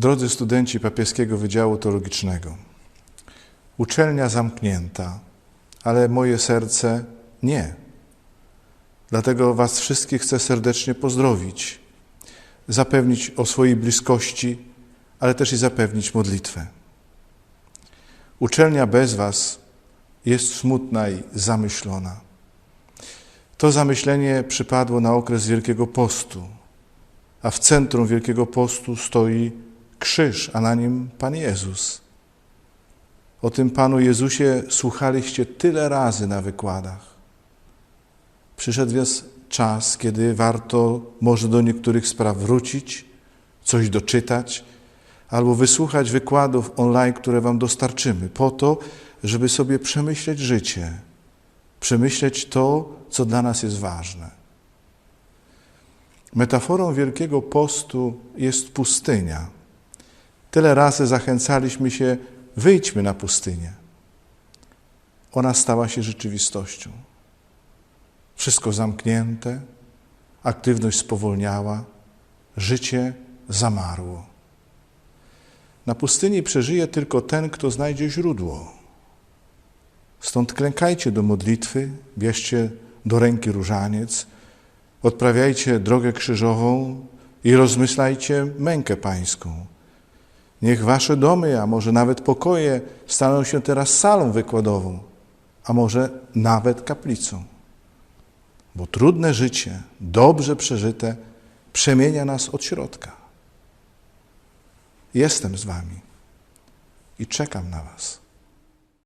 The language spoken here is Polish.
Drodzy studenci papieskiego Wydziału Teologicznego, uczelnia zamknięta, ale moje serce nie. Dlatego Was wszystkich chcę serdecznie pozdrowić, zapewnić o swojej bliskości, ale też i zapewnić modlitwę. Uczelnia bez Was jest smutna i zamyślona. To zamyślenie przypadło na okres Wielkiego Postu, a w centrum Wielkiego Postu stoi krzyż, a na nim Pan Jezus. O tym Panu Jezusie słuchaliście tyle razy na wykładach. Przyszedł więc czas, kiedy warto może do niektórych spraw wrócić, coś doczytać, albo wysłuchać wykładów online, które Wam dostarczymy, po to, żeby sobie przemyśleć życie, przemyśleć to, co dla nas jest ważne. Metaforą Wielkiego Postu jest pustynia. Tyle razy zachęcaliśmy się, wyjdźmy na pustynię. Ona stała się rzeczywistością. Wszystko zamknięte, aktywność spowolniała, życie zamarło. Na pustyni przeżyje tylko ten, kto znajdzie źródło. Stąd klękajcie do modlitwy, bierzcie do ręki różaniec, odprawiajcie drogę krzyżową i rozmyślajcie mękę pańską. Niech wasze domy, a może nawet pokoje staną się teraz salą wykładową, a może nawet kaplicą. Bo trudne życie, dobrze przeżyte, przemienia nas od środka. Jestem z wami i czekam na was.